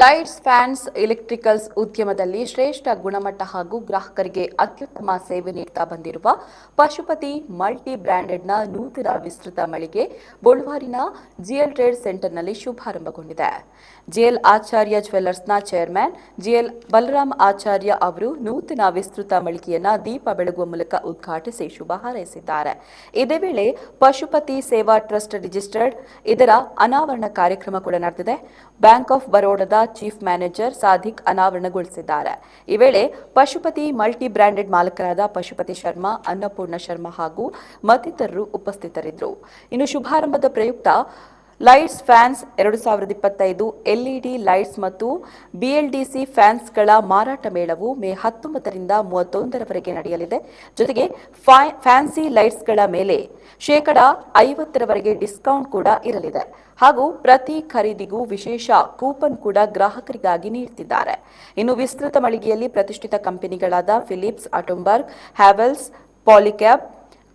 Lights, fans, electricals ಉದ್ಯಮದಲ್ಲಿ ಶ್ರೇಷ್ಠ ಗುಣಮಟ್ಟ ಹಾಗೂ ಗ್ರಾಹಕರಿಗೆ ಅತ್ಯುತ್ತಮ ಸೇವೆ ನೀಡುತ್ತಾ ಬಂದಿರುವ ಪಶುಪತಿ ಮಲ್ಟಿ ಬ್ರ್ಯಾಂಡೆಡ್ನ ನೂತನ ವಿಸ್ತೃತ ಮಳಿಗೆ ಬೊಳ್ವಾರಿನ ಜಿಎಲ್ ಟ್ರೇಡ್ ಸೆಂಟರ್ನಲ್ಲಿ ಶುಭಾರಂಭಗೊಂಡಿದೆ. ಜಿಎಲ್ ಆಚಾರ್ಯ ಜ್ಯುವೆಲ್ಲರ್ಸ್ನ ಚೇರ್ಮನ್ ಜಿಎಲ್ ಬಲರಾಮ್ ಆಚಾರ್ಯ ಅವರು ನೂತನ ವಿಸ್ತೃತ ಮಳಿಗೆಯನ್ನ ದೀಪ ಬೆಳಗುವ ಮೂಲಕ ಉದ್ಘಾಟಿಸಿ ಶುಭ ಹಾರೈಸಿದ್ದಾರೆ. ಇದೇ ವೇಳೆ ಪಶುಪತಿ ಸೇವಾ ಟ್ರಸ್ಟ್ ರಿಜಿಸ್ಟರ್ಡ್ ಇದರ ಅನಾವರಣ ಕಾರ್ಯಕ್ರಮ ಕೂಡ ನಡೆದಿದೆ. ಬ್ಯಾಂಕ್ ಆಫ್ ಬರೋಡಾದ ಚೀಫ್ ಮ್ಯಾನೇಜರ್ ಸಾಧಿಕ್ ಅನಾವರಣಗೊಳಿಸಿದ್ದಾರೆ. ಈ ವೇಳೆ ಪಶುಪತಿ ಮಲ್ಟಿ ಬ್ರಾಂಡೆಡ್ ಮಾಲಕರಾದ ಪಶುಪತಿ ಶರ್ಮಾ, ಅನ್ನಪೂರ್ಣ ಶರ್ಮಾ ಹಾಗೂ ಮತ್ತಿತರರು ಉಪಸ್ಥಿತರಿದ್ದರು. ಇನ್ನು ಶುಭಾರಂಭದ ಪ್ರಯುಕ್ತ ಲೈಟ್ಸ್ ಫ್ಯಾನ್ಸ್ ಎರಡು ಸಾವಿರದ ಇಪ್ಪತ್ತೈದು ಎಲ್ಇಡಿ ಲೈಟ್ಸ್ ಮತ್ತು ಬಿಎಲ್ಡಿಸಿ ಫ್ಯಾನ್ಸ್ಗಳ ಮಾರಾಟ ಮೇಳವು ಮೇ ಹತ್ತೊಂಬತ್ತರಿಂದ ಮೂವತ್ತೊಂದರವರೆಗೆ ನಡೆಯಲಿದೆ. ಜೊತೆಗೆ ಫ್ಯಾನ್ಸಿ ಲೈಟ್ಸ್ಗಳ ಮೇಲೆ ಶೇಕಡ ಐವತ್ತರವರೆಗೆ ಡಿಸ್ಕೌಂಟ್ ಕೂಡ ಇರಲಿದೆ. ಹಾಗೂ ಪ್ರತಿ ಖರೀದಿಗೂ ವಿಶೇಷ ಕೂಪನ್ ಕೂಡ ಗ್ರಾಹಕರಿಗಾಗಿ ನೀಡುತ್ತಿದ್ದಾರೆ ಇನ್ನು ವಿಸ್ತೃತ ಮಳಿಗೆಯಲ್ಲಿ ಪ್ರತಿಷ್ಠಿತ ಕಂಪನಿಗಳಾದ Philips Atomberg Havells, Polycab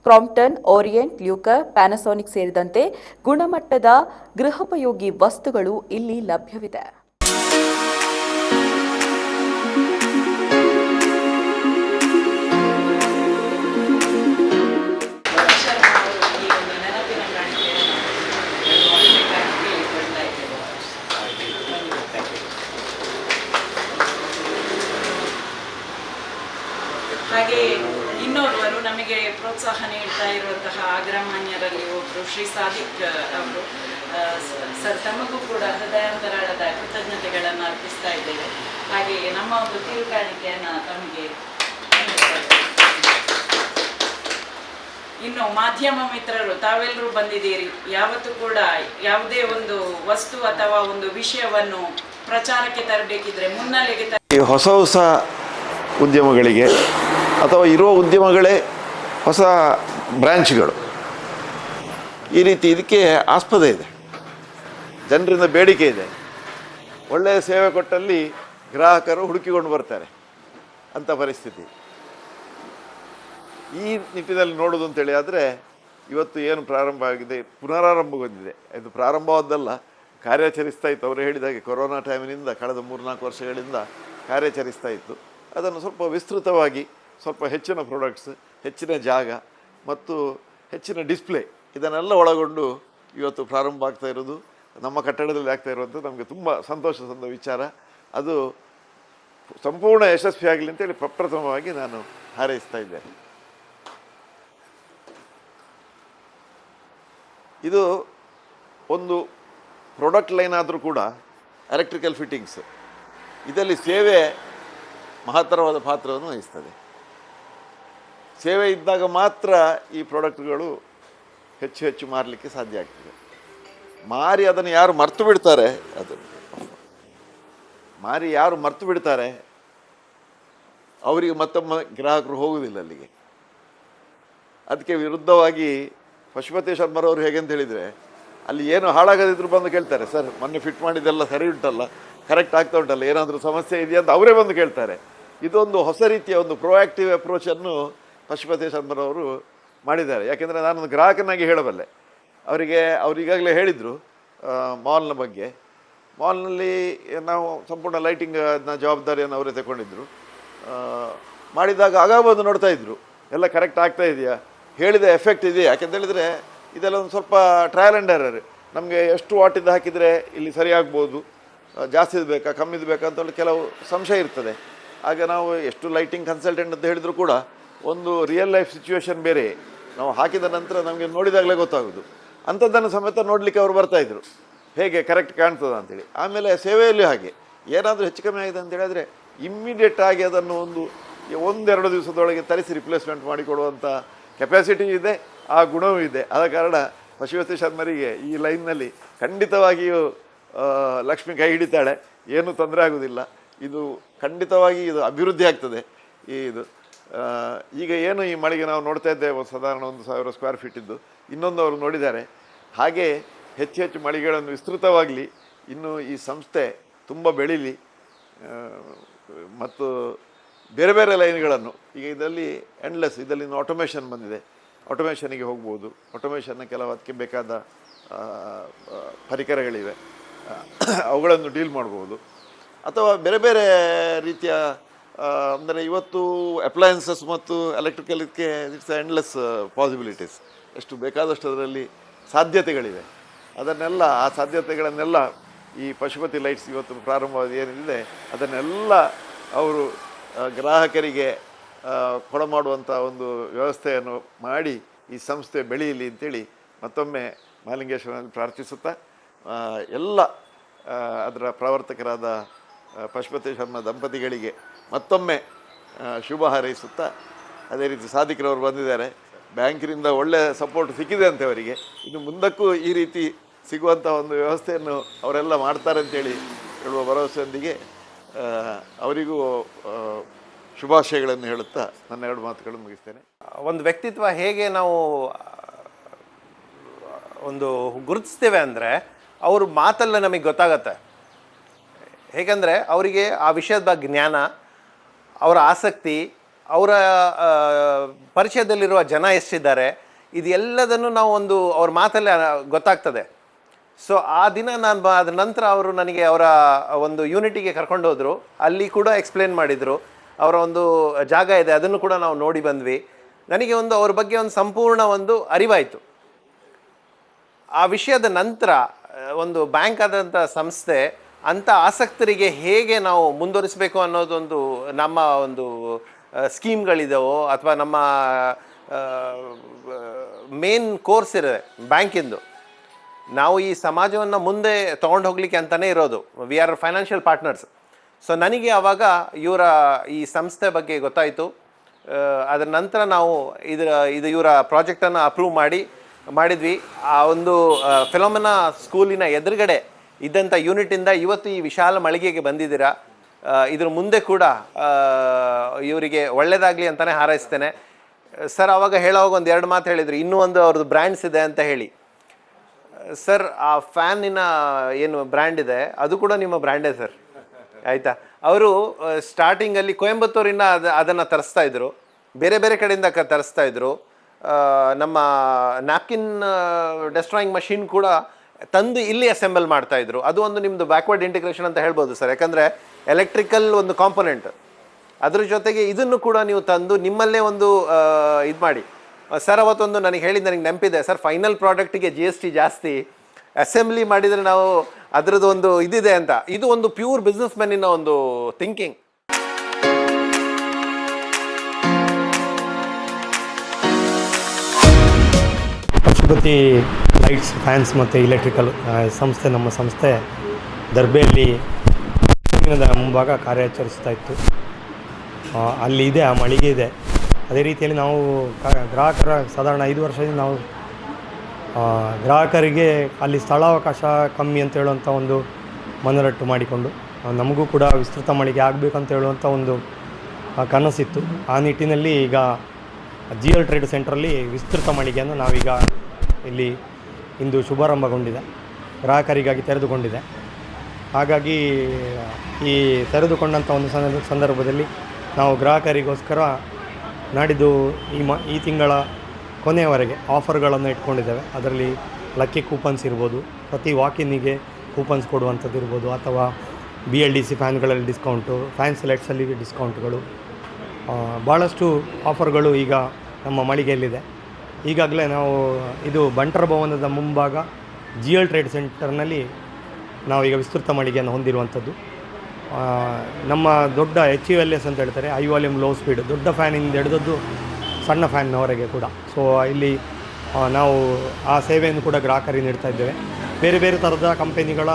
Crompton Orient Luker Panasonic ಸೇರಿದಂತೆ ಗುಣಮಟ್ಟದ ಗೃಹೋಪಯೋಗಿ ವಸ್ತುಗಳು ಇಲ್ಲಿ ಲಭ್ಯವಿದೆ. ಪ್ರೋತ್ಸಾಹ ನೀಡ್ತಾ ಇರುವಂತಹ ಅಗ್ರಮಾನ್ಯರಲ್ಲಿ ಒಬ್ರು ಶ್ರೀ ಸಾದಿಕ್ ಅವರು ಸರ್, ತಮಗೂ ಕೂಡ ಹೃದಯಾಂತರಾಳದ ಕೃತಜ್ಞತೆಗಳನ್ನು ಅರ್ಪಿಸ್ತಾ ಇದ್ದೇವೆ. ಹಾಗೆಯೇ ನಮ್ಮ ಒಂದು ಕಿರುಕಾಣಿಕೆಯನ್ನು ತಮಗೆ ಇನ್ನು ಮಾಧ್ಯಮ ಮಿತ್ರರು ತಾವೆಲ್ಲರೂ ಬಂದಿದ್ದೀರಿ. ಯಾವತ್ತೂ ಕೂಡ ಯಾವುದೇ ಒಂದು ವಸ್ತು ಅಥವಾ ಒಂದು ವಿಷಯವನ್ನು ಪ್ರಚಾರಕ್ಕೆ ತರಬೇಕಿದ್ರೆ ಮುನ್ನೆಲೆಗೆ ಹೊಸ ಹೊಸ ಉದ್ಯಮಗಳಿಗೆ ಅಥವಾ ಇರುವ ಉದ್ಯಮಗಳೇ ಹೊಸ ಬ್ರ್ಯಾಂಚ್ಗಳು ಈ ರೀತಿ ಇದಕ್ಕೆ ಆಸ್ಪದ ಇದೆ. ಜನರಿಂದ ಬೇಡಿಕೆ ಇದೆ. ಒಳ್ಳೆಯ ಸೇವೆ ಕೊಟ್ಟಲ್ಲಿ ಗ್ರಾಹಕರು ಹುಡುಕಿಕೊಂಡು ಬರ್ತಾರೆ ಅಂಥ ಪರಿಸ್ಥಿತಿ. ಈ ನಿಟ್ಟಿನಲ್ಲಿ ನೋಡೋದು ಅಂತೇಳಿ ಆದರೆ ಇವತ್ತು ಏನು ಪ್ರಾರಂಭ ಆಗಿದೆ, ಪುನರಾರಂಭಗೊಂಡಿದೆ. ಇದು ಪ್ರಾರಂಭವಾದ್ದಲ್ಲ, ಕಾರ್ಯಾಚರಿಸ್ತಾ ಇತ್ತು. ಅವರು ಹೇಳಿದಾಗೆ ಕೊರೋನಾ ಟೈಮಿನಿಂದ ಕಳೆದ ಮೂರ್ನಾಲ್ಕು ವರ್ಷಗಳಿಂದ ಕಾರ್ಯಾಚರಿಸ್ತಾ ಇತ್ತು. ಅದನ್ನು ಸ್ವಲ್ಪ ವಿಸ್ತೃತವಾಗಿ ಸ್ವಲ್ಪ ಹೆಚ್ಚಿನ ಪ್ರಾಡಕ್ಟ್ಸ್ ಹೆಚ್ಚಿನ ಜಾಗ ಮತ್ತು ಹೆಚ್ಚಿನ ಡಿಸ್ಪ್ಲೇ ಇದನ್ನೆಲ್ಲ ಒಳಗೊಂಡು ಇವತ್ತು ಪ್ರಾರಂಭ ಆಗ್ತಾ ಇರೋದು. ನಮ್ಮ ಕಟ್ಟಡದಲ್ಲಿ ಆಗ್ತಾ ಇರುವಂಥದ್ದು ನಮಗೆ ತುಂಬ ಸಂತೋಷ ತಂದ ವಿಚಾರ. ಅದು ಸಂಪೂರ್ಣ ಯಶಸ್ವಿಯಾಗಲಿ ಅಂತೇಳಿ ಪ್ರಪ್ರಥಮವಾಗಿ ನಾನು ಹಾರೈಸ್ತಾ ಇದ್ದೇನೆ. ಇದು ಒಂದು ಪ್ರಾಡಕ್ಟ್ ಲೈನ್ ಆದರೂ ಕೂಡ ಎಲೆಕ್ಟ್ರಿಕಲ್ ಫಿಟ್ಟಿಂಗ್ಸ್ ಇದರಲ್ಲಿ ಸೇವೆ ಮಹತ್ತರವಾದ ಪಾತ್ರವನ್ನು ವಹಿಸ್ತದೆ. ಸೇವೆ ಇದ್ದಾಗ ಮಾತ್ರ ಈ ಪ್ರಾಡಕ್ಟ್ಗಳು ಹೆಚ್ಚು ಹೆಚ್ಚು ಮಾರಲಿಕ್ಕೆ ಸಾಧ್ಯ ಆಗ್ತದೆ. ಮಾರಿ ಅದನ್ನು ಯಾರು ಮರ್ತು ಬಿಡ್ತಾರೆ, ಅದು ಮಾರಿ ಯಾರು ಮರ್ತು ಬಿಡ್ತಾರೆ, ಅವರಿಗೆ ಮತ್ತೊಮ್ಮೆ ಗ್ರಾಹಕರು ಹೋಗುವುದಿಲ್ಲ ಅಲ್ಲಿಗೆ. ಅದಕ್ಕೆ ವಿರುದ್ಧವಾಗಿ ಪಶುಪತಿ ಶರ್ಮರವರು ಹೇಗೆ ಅಂತ ಹೇಳಿದರೆ, ಅಲ್ಲಿ ಏನು ಹಾಳಾಗದಿದ್ರು ಬಂದು ಕೇಳ್ತಾರೆ, ಸರ್, ಮೊನ್ನೆ ಫಿಟ್ ಮಾಡಿದ್ದೆಲ್ಲ ಸರಿ ಉಂಟಲ್ಲ, ಕರೆಕ್ಟ್ ಆಗ್ತಾ ಉಂಟಲ್ಲ, ಏನಾದರೂ ಸಮಸ್ಯೆ ಇದೆಯಾ? ಅಂತ ಅವರೇ ಬಂದು ಕೇಳ್ತಾರೆ. ಇದೊಂದು ಹೊಸ ರೀತಿಯ ಒಂದು ಪ್ರೊಯಾಕ್ಟಿವ್ ಅಪ್ರೋಚನ್ನು ಪಶುಪತಿ ಶರ್ಮರವರು ಮಾಡಿದ್ದಾರೆ. ಯಾಕೆಂದರೆ ನಾನೊಂದು ಗ್ರಾಹಕನಾಗಿ ಹೇಳಬಲ್ಲೆ. ಅವರಿಗೆ, ಅವ್ರು ಈಗಾಗಲೇ ಹೇಳಿದರು ಮಾಲ್ನ ಬಗ್ಗೆ. ಮಾಲ್ನಲ್ಲಿ ನಾವು ಸಂಪೂರ್ಣ ಲೈಟಿಂಗ್ ಅದನ್ನ ಜವಾಬ್ದಾರಿಯನ್ನು ಅವರೇ ತಗೊಂಡಿದ್ರು ಮಾಡಿದಾಗ ಆಗಬಹುದು ನೋಡ್ತಾ ಇದ್ದರು ಎಲ್ಲ ಕರೆಕ್ಟ್ ಆಗ್ತಾ ಇದೆಯಾ? ಹೇಳಿದ ಎಫೆಕ್ಟ್ ಇದೆಯಾ? ಯಾಕೆಂತ ಹೇಳಿದರೆ, ಇದೆಲ್ಲ ಒಂದು ಸ್ವಲ್ಪ ಟ್ರಯಲ್ ಆ್ಯಂಡ್ ಎರರ್ ನಮಗೆ ಎಷ್ಟು ವಾಟಿದ್ದು ಹಾಕಿದರೆ ಇಲ್ಲಿ ಸರಿಯಾಗ್ಬೋದು ಜಾಸ್ತಿ ಬೇಕಾ? ಕಮ್ಮಿದು ಬೇಕಾ? ಅಂತ ಹೇಳಿ ಕೆಲವು ಸಂಶಯ ಇರ್ತದೆ. ಆಗ ನಾವು ಎಷ್ಟು ಲೈಟಿಂಗ್ ಕನ್ಸಲ್ಟೆಂಟ್ ಅಂತ ಹೇಳಿದರೂ ಕೂಡ ಒಂದು ರಿಯಲ್ ಲೈಫ್ ಸಿಚುವೇಶನ್ ಬೇರೆ. ನಾವು ಹಾಕಿದ ನಂತರ ನಮಗೆ ನೋಡಿದಾಗಲೇ ಗೊತ್ತಾಗೋದು. ಅಂಥದ್ದನ್ನು ಸಮೇತ ನೋಡಲಿಕ್ಕೆ ಅವರು ಬರ್ತಾಯಿದ್ರು ಹೇಗೆ ಕರೆಕ್ಟ್ ಕಾಣ್ತದ ಅಂತೇಳಿ. ಆಮೇಲೆ ಸೇವೆಯಲ್ಲಿ ಹಾಗೆ. ಏನಾದರೂ ಹೆಚ್ಚು ಕಮ್ಮಿ ಆಗಿದೆ ಅಂತ ಹೇಳಿದ್ರೆ ಇಮ್ಮಿಡಿಯೇಟ್ ಆಗಿ ಅದನ್ನು ಒಂದು ಒಂದೆರಡು ದಿವಸದೊಳಗೆ ತರಿಸಿ ರಿಪ್ಲೇಸ್ಮೆಂಟ್ ಮಾಡಿಕೊಡುವಂಥ ಕೆಪಾಸಿಟಿ ಇದೆ, ಆ ಗುಣವೂ ಇದೆ. ಆದ ಕಾರಣ ಪಶುವತಿ ಶರ್ಮರಿಗೆ ಈ ಲೈನ್ನಲ್ಲಿ ಖಂಡಿತವಾಗಿಯೂ ಲಕ್ಷ್ಮಿ ಕೈ ಹಿಡಿತಾಳೆ. ಏನೂ ತೊಂದರೆ ಆಗೋದಿಲ್ಲ. ಇದು ಖಂಡಿತವಾಗಿ ಇದು ಅಭಿವೃದ್ಧಿ ಆಗ್ತದೆ. ಈ ಇದು. ಈಗ ಏನು ಈ ಮಳೆಗೆ ನಾವು ನೋಡ್ತಾ ಇದ್ದೇವೆ, ಸಾಧಾರಣ ಒಂದು ಸಾವಿರ ಸ್ಕ್ವೇರ್ ಫೀಟ್ ಇದ್ದು. ಇನ್ನೊಂದು ಅವರು ನೋಡಿದ್ದಾರೆ. ಹಾಗೆ ಹೆಚ್ಚು ಹೆಚ್ಚು ಮಳಿಗೆಗಳನ್ನು ವಿಸ್ತೃತವಾಗಲಿ, ಇನ್ನು ಈ ಸಂಸ್ಥೆ ತುಂಬ ಬೆಳೀಲಿ. ಮತ್ತು ಬೇರೆ ಬೇರೆ ಲೈನ್ಗಳನ್ನು, ಈಗ ಇದರಲ್ಲಿ ಎಂಡ್ಲೆಸ್ ಇದರಲ್ಲಿ ಆಟೋಮೇಷನ್ ಬಂದಿದೆ. ಆಟೋಮೇಷನಿಗೆ ಹೋಗ್ಬೋದು. ಆಟೋಮೇಷನ್ನ ಕೆಲವು ಅದಕ್ಕೆ ಬೇಕಾದ ಪರಿಕರಗಳಿವೆ. ಅವುಗಳನ್ನು ಡೀಲ್ ಮಾಡ್ಬೋದು. ಅಥವಾ ಬೇರೆ ಬೇರೆ ರೀತಿಯ ಅಂದರೆ ಇವತ್ತು ಅಪ್ಲಯನ್ಸಸ್ ಮತ್ತು ಎಲೆಕ್ಟ್ರಿಕಲ್ ಇದಕ್ಕೆ ಇಟ್ಸ್ ಎಂಡ್ಲೆಸ್ ಪಾಸಿಬಿಲಿಟೀಸ್ ಎಷ್ಟು ಬೇಕಾದಷ್ಟು ಅದರಲ್ಲಿ ಸಾಧ್ಯತೆಗಳಿವೆ. ಅದನ್ನೆಲ್ಲ, ಆ ಸಾಧ್ಯತೆಗಳನ್ನೆಲ್ಲ ಈ ಪಶುಪತಿ ಲೈಟ್ಸ್ ಇವತ್ತು ಪ್ರಾರಂಭವಾದ ಏನಿದೆ, ಅದನ್ನೆಲ್ಲ ಅವರು ಗ್ರಾಹಕರಿಗೆ ಕೊಡಮಾಡುವಂಥ ಒಂದು ವ್ಯವಸ್ಥೆಯನ್ನು ಮಾಡಿ ಈ ಸಂಸ್ಥೆ ಬೆಳೆಯಲಿ ಅಂತೇಳಿ ಮತ್ತೊಮ್ಮೆ ಮಹಾಲಿಂಗೇಶ್ವರನಲ್ಲಿ ಪ್ರಾರ್ಥಿಸುತ್ತಾ ಎಲ್ಲ ಅದರ ಪ್ರವರ್ತಕರಾದ ಪಶುಪತಿ ಶರ್ಮ ದಂಪತಿಗಳಿಗೆ ಮತ್ತೊಮ್ಮೆ ಶುಭ ಹಾರೈಸುತ್ತಾ, ಅದೇ ರೀತಿ ಸಾಧಿಕರವರು ಬಂದಿದ್ದಾರೆ. ಬ್ಯಾಂಕಿನಿಂದ ಒಳ್ಳೆಯ ಸಪೋರ್ಟ್ ಸಿಕ್ಕಿದೆ ಅಂತೆ ಅವರಿಗೆ. ಇನ್ನು ಮುಂದಕ್ಕೂ ಈ ರೀತಿ ಸಿಗುವಂಥ ಒಂದು ವ್ಯವಸ್ಥೆಯನ್ನು ಅವರೆಲ್ಲ ಮಾಡ್ತಾರೆ ಅಂತೇಳಿ ಹೇಳುವ ಭರವಸೆಯೊಂದಿಗೆ ಅವರಿಗೂ ಶುಭಾಶಯಗಳನ್ನು ಹೇಳುತ್ತಾ ನನ್ನ ಎರಡು ಮಾತುಗಳನ್ನು ಮುಗಿಸ್ತೇನೆ. ಒಂದು ವ್ಯಕ್ತಿತ್ವ ಹೇಗೆ ನಾವು ಒಂದು ಗುರುತಿಸ್ತೇವೆ ಅಂದರೆ, ಅವ್ರ ಮಾತಲ್ಲ ನಮಗೆ ಗೊತ್ತಾಗತ್ತೆ. ಹೇಗೆಂದರೆ ಅವರಿಗೆ ಆ ವಿಷಯದ ಬಗ್ಗೆ ಜ್ಞಾನ, ಅವರ ಆಸಕ್ತಿ, ಅವರ ಪರಿಚಯದಲ್ಲಿರುವ ಜನ ಎಷ್ಟಿದ್ದಾರೆ, ಇದೆಲ್ಲದನ್ನು ನಾವು ಒಂದು ಅವ್ರ ಮಾತಲ್ಲೇ ಗೊತ್ತಾಗ್ತದೆ. ಸೊ ಆ ದಿನ ನಾನು ಅದ್ರ ನಂತರ ಅವರು ನನಗೆ ಅವರ ಒಂದು ಯೂನಿಟಿಗೆ ಕರ್ಕೊಂಡು ಹೋದರು ಅಲ್ಲಿ ಕೂಡ ಎಕ್ಸ್ಪ್ಲೇನ್ ಮಾಡಿದರು. ಅವರ ಒಂದು ಜಾಗ ಇದೆ, ಅದನ್ನು ಕೂಡ ನಾವು ನೋಡಿ ಬಂದ್ವಿ. ನನಗೆ ಒಂದು ಅವ್ರ ಬಗ್ಗೆ ಒಂದು ಸಂಪೂರ್ಣ ಒಂದು ಅರಿವಾಯಿತು. ಆ ವಿಷಯದ ನಂತರ ಒಂದು ಬ್ಯಾಂಕ್ ಆದಂಥ ಸಂಸ್ಥೆ ಅಂಥ ಆಸಕ್ತರಿಗೆ ಹೇಗೆ ನಾವು ಮುಂದುವರಿಸಬೇಕು ಅನ್ನೋದೊಂದು ನಮ್ಮ ಒಂದು ಸ್ಕೀಮ್ಗಳಿದಾವೋ ಅಥವಾ ನಮ್ಮ ಮೇನ್ ಕೋರ್ಸ್ ಇದೆ ಬ್ಯಾಂಕಿಂದು, ನಾವು ಈ ಸಮಾಜವನ್ನು ಮುಂದೆ ತೊಗೊಂಡು ಹೋಗ್ಲಿಕ್ಕೆ ಅಂತಲೇ ಇರೋದು. We are financial partners so ನನಗೆ ಆವಾಗ ಇವರ ಈ ಸಂಸ್ಥೆ ಬಗ್ಗೆ ಗೊತ್ತಾಯಿತು. ಅದರ ನಂತರ ನಾವು ಇದರ, ಇದು ಇವರ ಪ್ರಾಜೆಕ್ಟನ್ನು ಅಪ್ರೂವ್ ಮಾಡಿ, ಮಾಡಿದ್ವಿ. ಆ ಒಂದು ಫಿಲೋಮನಾ ಸ್ಕೂಲಿನ ಎದುರುಗಡೆ ಇದ್ದಂಥ ಯೂನಿಟಿಂದ ಇವತ್ತು ಈ ವಿಶಾಲ ಮಳಿಗೆಗೆ ಬಂದಿದ್ದೀರಾ? ಇದ್ರ ಮುಂದೆ ಕೂಡ ಇವರಿಗೆ ಒಳ್ಳೆಯದಾಗಲಿ ಅಂತಲೇ ಹಾರೈಸ್ತೇನೆ. ಸರ್, ಅವಾಗ ಹೇಳೋವಾಗ ಒಂದು ಎರಡು ಮಾತು ಹೇಳಿದರು. ಇನ್ನೂ ಒಂದು ಅವ್ರದ್ದು ಬ್ರ್ಯಾಂಡ್ಸ್ ಇದೆ ಅಂತ ಹೇಳಿ. ಸರ್, ಆ ಫ್ಯಾನಿನ ಏನು ಬ್ರ್ಯಾಂಡ್ ಇದೆ, ಅದು ಕೂಡ ನಿಮ್ಮ ಬ್ರ್ಯಾಂಡೇ ಸರ್? ಆಯಿತಾ? ಅವರು ಸ್ಟಾರ್ಟಿಂಗಲ್ಲಿ ಕೊಯಂಬತ್ತೂರಿಂದ ಅದು, ಅದನ್ನು ತರಿಸ್ತಾ ಇದ್ರು. ಬೇರೆ ಬೇರೆ ಕಡೆಯಿಂದ ಕ, ತರಿಸ್ತಾ ಇದ್ರು. ನಮ್ಮ ನ್ಯಾಪ್ಕಿನ್ ಡೆಸ್ಟ್ರಾಯಿಂಗ್ ಮಷಿನ್ ಕೂಡ ತಂದು ಇಲ್ಲಿ ಅಸೆಂಬಲ್ ಮಾಡ್ತಾ ಇದ್ರು. ಅದು ಒಂದು ನಿಮ್ಮದು ಬ್ಯಾಕ್ವರ್ಡ್ ಇಂಟಿಗ್ರೇಷನ್ ಅಂತ ಹೇಳ್ಬೋದು ಸರ್. ಯಾಕಂದರೆ ಎಲೆಕ್ಟ್ರಿಕಲ್ ಒಂದು ಕಾಂಪೊನೆಂಟ್ ಅದ್ರ ಜೊತೆಗೆ ಇದನ್ನು ಕೂಡ ನೀವು ತಂದು ನಿಮ್ಮಲ್ಲೇ ಒಂದು ಇದು ಮಾಡಿ. ಸರ್, ಅವತ್ತೊಂದು ನನಗೆ ಹೇಳಿದ ನನಗೆ ನೆನಪಿದೆ. ಸರ್ ಫೈನಲ್ ಪ್ರಾಡಕ್ಟಿಗೆ ಜಿ ಎಸ್ ಟಿ ಜಾಸ್ತಿ. ಅಸೆಂಬ್ಲಿ ಮಾಡಿದರೆ ನಾವು ಅದರದ್ದು ಒಂದು ಇದಿದೆ ಅಂತ. ಇದು ಒಂದು ಪ್ಯೂರ್ ಬಿಸ್ನೆಸ್ ಮ್ಯಾನಿನ ಒಂದು ಥಿಂಕಿಂಗ್ ಪಶುಪತಿ ಲೈಟ್ಸ್, ಫ್ಯಾನ್ಸ್ ಮತ್ತು ಇಲೆಕ್ಟ್ರಿಕಲ್ ಸಂಸ್ಥೆ, ನಮ್ಮ ಸಂಸ್ಥೆ ದರ್ಬೆಯಲ್ಲಿ ಮುಂಭಾಗ ಕಾರ್ಯಾಚರಿಸ್ತಾ ಇತ್ತು. ಅಲ್ಲಿ ಇದೆ, ಆ ಮಳಿಗೆ ಇದೆ. ಅದೇ ರೀತಿಯಲ್ಲಿ ನಾವು ಗ್ರಾಹಕರ, ಸಾಧಾರಣ ಐದು ವರ್ಷದಿಂದ ನಾವು ಗ್ರಾಹಕರಿಗೆ ಅಲ್ಲಿ ಸ್ಥಳಾವಕಾಶ ಕಮ್ಮಿ ಅಂತ ಹೇಳುವಂಥ ಒಂದು ಮನರಟ್ಟು ಮಾಡಿಕೊಂಡು ನಮಗೂ ಕೂಡ ವಿಸ್ತೃತ ಮಳಿಗೆ ಆಗಬೇಕಂತ ಹೇಳುವಂಥ ಒಂದು ಕನಸಿತ್ತು. ಆ ನಿಟ್ಟಿನಲ್ಲಿ ಈಗ ಜಿ ಎಲ್ ಟ್ರೇಡ್ ಸೆಂಟ್ರಲ್ಲಿ ವಿಸ್ತೃತ ಮಳಿಗೆಯನ್ನು ನಾವೀಗ ಇಲ್ಲಿ ಇಂದು ಶುಭಾರಂಭಗೊಂಡಿದೆ. ಗ್ರಾಹಕರಿಗಾಗಿ ತೆರೆದುಕೊಂಡಿದೆ. ಹಾಗಾಗಿ ಈ ತೆರೆದುಕೊಂಡಂಥ ಒಂದು ಸಂದರ್ಭ ಸಂದರ್ಭದಲ್ಲಿ ನಾವು ಗ್ರಾಹಕರಿಗೋಸ್ಕರ ನಾಡಿದ್ದು ಈ ಮ ಈ ತಿಂಗಳ ಕೊನೆಯವರೆಗೆ ಆಫರ್ಗಳನ್ನು ಇಟ್ಕೊಂಡಿದ್ದೇವೆ. ಅದರಲ್ಲಿ ಲಕ್ಕಿ ಕೂಪನ್ಸ್ ಇರ್ಬೋದು, ಪ್ರತಿ ವಾಕಿನಿಗೆ ಕೂಪನ್ಸ್ ಕೊಡುವಂಥದ್ದು ಇರ್ಬೋದು, ಅಥವಾ ಬಿ ಎಲ್ ಡಿ ಸಿ ಫ್ಯಾನ್ಗಳಲ್ಲಿ ಡಿಸ್ಕೌಂಟು, ಫ್ಯಾನ್ ಸೆಲೆಕ್ಟ್ಸಲ್ಲಿ ಡಿಸ್ಕೌಂಟ್ಗಳು. ಭಾಳಷ್ಟು ಆಫರ್ಗಳು ಈಗ ನಮ್ಮ ಮಳಿಗೆಯಲ್ಲಿದೆ. ಈಗಾಗಲೇ ನಾವು ಇದು ಬಂಟರ ಭವನದ ಮುಂಭಾಗ ಜಿ ಎಲ್ ಟ್ರೇಡ್ ಸೆಂಟರ್ನಲ್ಲಿ ನಾವೀಗ ವಿಸ್ತೃತ ಮಳಿಗೆಯನ್ನು ಹೊಂದಿರುವಂಥದ್ದು. ನಮ್ಮ ದೊಡ್ಡ ಎಚ್ ಯು ಎಲ್ ಎಸ್ ಅಂತ ಹೇಳ್ತಾರೆ ಐ ವಾಲ್ಯೂಮ್ ಲೋ ಸ್ಪೀಡ್ ದೊಡ್ಡ ಫ್ಯಾನಿಂದ ಹಿಡಿದದ್ದು ಸಣ್ಣ ಫ್ಯಾನ್ನವರೆಗೆ ಕೂಡ. ಸೊ ಇಲ್ಲಿ ನಾವು ಆ ಸೇವೆಯನ್ನು ಕೂಡ ಗ್ರಾಹಕರಿಗೆ ನೀಡ್ತಾ ಇದ್ದೇವೆ. ಬೇರೆ ಬೇರೆ ಥರದ ಕಂಪೆನಿಗಳ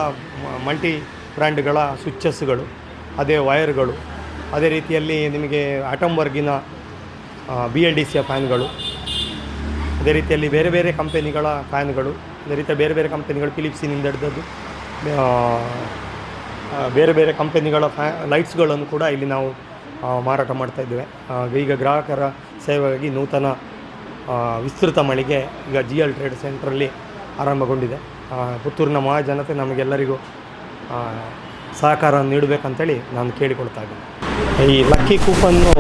ಮಲ್ಟಿ ಬ್ರ್ಯಾಂಡ್ಗಳ ಸ್ವಿಚ್ಚಸ್ಗಳು ಅದೇ ವೈರ್ಗಳು ಅದೇ ರೀತಿಯಲ್ಲಿ ನಿಮಗೆ ಆಟಂಬರ್ಗಿನ ಬಿ ಎಲ್ ಡಿ ಸಿಯ ಫ್ಯಾನ್ಗಳು ಅದೇ ರೀತಿಯಲ್ಲಿ ಬೇರೆ ಬೇರೆ ಕಂಪೆನಿಗಳ ಫ್ಯಾನ್ಗಳು, ಅದೇ ರೀತಿಯ ಬೇರೆ ಬೇರೆ ಕಂಪೆನಿಗಳು ಫಿಲಿಪ್ಸಿನಿಂದ ಹಿಡಿದದ್ದು ಬೇರೆ ಬೇರೆ ಕಂಪೆನಿಗಳ ಫ್ಯಾ, ಲೈಟ್ಸ್ಗಳನ್ನು ಕೂಡ ಇಲ್ಲಿ ನಾವು ಮಾರಾಟ ಮಾಡ್ತಾ ಇದ್ದೇವೆ. ಈಗ ಗ್ರಾಹಕರ ಸೇವೆಗಾಗಿ ನೂತನ ವಿಸ್ತೃತ ಮಳಿಗೆ ಈಗ ಜಿ ಎಲ್ ಟ್ರೇಡ್ ಸೆಂಟ್ರಲ್ಲಿ ಆರಂಭಗೊಂಡಿದೆ. ಪುತ್ತೂರಿನ ಮಹಾಜನತೆ ನಮಗೆಲ್ಲರಿಗೂ ಸಹಕಾರ ನೀಡಬೇಕಂತೇಳಿ ನಾನು ಕೇಳಿಕೊಳ್ತಾ ಇದ್ದೀನಿ. ಈ ಲಕ್ಕಿ ಕೂಪನ್ನು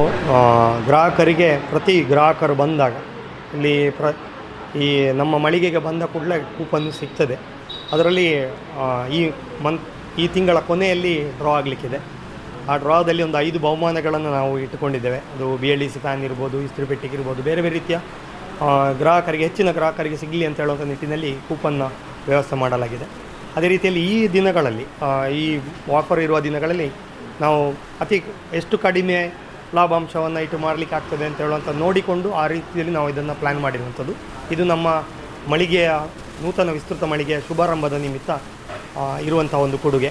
ಗ್ರಾಹಕರಿಗೆ, ಪ್ರತಿ ಗ್ರಾಹಕರು ಬಂದಾಗ ಇಲ್ಲಿ ಪ್ರ ಈ ನಮ್ಮ ಮಳಿಗೆಗೆ ಬಂದ ಕೂಡಲೇ ಕೂಪನ್ ಸಿಗ್ತದೆ. ಅದರಲ್ಲಿ ಈ ಮಂತ್ ಈ ತಿಂಗಳ ಕೊನೆಯಲ್ಲಿ ಡ್ರಾ ಆಗಲಿಕ್ಕಿದೆ. ಆ ಡ್ರಾದಲ್ಲಿ ಒಂದು ಐದು ಬಹುಮಾನಗಳನ್ನು ನಾವು ಇಟ್ಟುಕೊಂಡಿದ್ದೇವೆ. ಅದು B L D C fan ಇರ್ಬೋದು, ಇಸ್ತ್ರಿ ಪೆಟ್ಟಿಗೆ ಇರ್ಬೋದು, ಬೇರೆ ಬೇರೆ ರೀತಿಯ ಗ್ರಾಹಕರಿಗೆ, ಹೆಚ್ಚಿನ ಗ್ರಾಹಕರಿಗೆ ಸಿಗಲಿ ಅಂತ ಹೇಳುವಂಥ ನಿಟ್ಟಿನಲ್ಲಿ ಕೂಪನ್ನ ವ್ಯವಸ್ಥೆ ಮಾಡಲಾಗಿದೆ. ಅದೇ ರೀತಿಯಲ್ಲಿ ಈ ದಿನಗಳಲ್ಲಿ ಈ ಆಫರ್ ಇರುವ ದಿನಗಳಲ್ಲಿ ನಾವು ಅತಿ, ಎಷ್ಟು ಕಡಿಮೆ ಲಾಭಾಂಶವನ್ನು ಇಟ್ಟು ಮಾಡಲಿಕ್ಕೆ ಆಗ್ತದೆ ಅಂತ ಹೇಳುವಂಥ ನೋಡಿಕೊಂಡು ಆ ರೀತಿಯಲ್ಲಿ ನಾವು ಇದನ್ನು ಪ್ಲ್ಯಾನ್ ಮಾಡಿರುವಂಥದ್ದು. ಇದು ನಮ್ಮ ಮಳಿಗೆಯ ನೂತನ ವಿಸ್ತೃತ ಮಳಿಗೆಯ ಶುಭಾರಂಭದ ನಿಮಿತ್ತ ಇರುವಂಥ ಒಂದು ಕೊಡುಗೆ.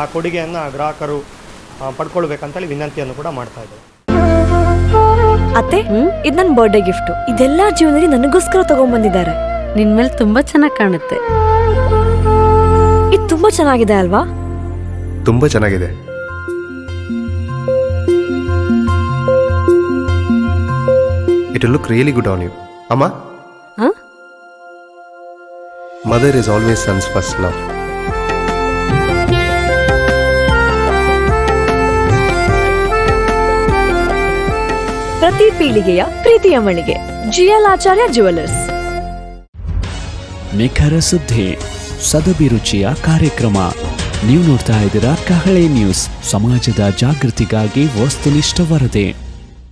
ಆ ಕೊಡುಗೆಯನ್ನು ಗ್ರಾಹಕರು ಪಡ್ಕೊಳ್ಬೇಕಂತೇಳಿ ವಿನಂತಿಯನ್ನು ಕೂಡ ಮಾಡ್ತಾ ಇದ್ದೇವೆ. ಅತ್ತೆ ಇದು ನನ್ನ ಬರ್ಡೇ ಗಿಫ್ಟ್ ಇದೆಲ್ಲ ಜೀವನದಲ್ಲಿ ನನಗೋಸ್ಕರ ತಗೊಂಡ್ಬಂದಿದ್ದಾರೆ ನಿನ್ ಮೇಲೆ ತುಂಬಾ ಚೆನ್ನಾಗಿ ಕಾಣುತ್ತೆ. ಇದು ತುಂಬಾ ಚೆನ್ನಾಗಿದೆ ಅಲ್ವಾ? ತುಂಬಾ ಚೆನ್ನಾಗಿದೆ. It look really good on you ಅಮ್ಮ ಹ? Mother is always sons first love ಪ್ರತಿ ಪೀಳಿಗೆಯ ಪ್ರೀತಿಯ ಮಳಿಗೆ. ಜಿಎಲ್ ಆಚಾರ್ಯ ಜುವೆಲ್ಲರ್ಸ್ ನಿಖರ ಸುದ್ದಿ ಸದಭಿರುಚಿಯ ಕಾರ್ಯಕ್ರಮ. ನೀವು ನೋಡ್ತಾ ಇದ್ದೀರಾ ಕಹಳೆ ನ್ಯೂಸ್ ಸಮಾಜದ ಜಾಗೃತಿಗಾಗಿ ವಸ್ತುನಿಷ್ಠ ವರದಿ.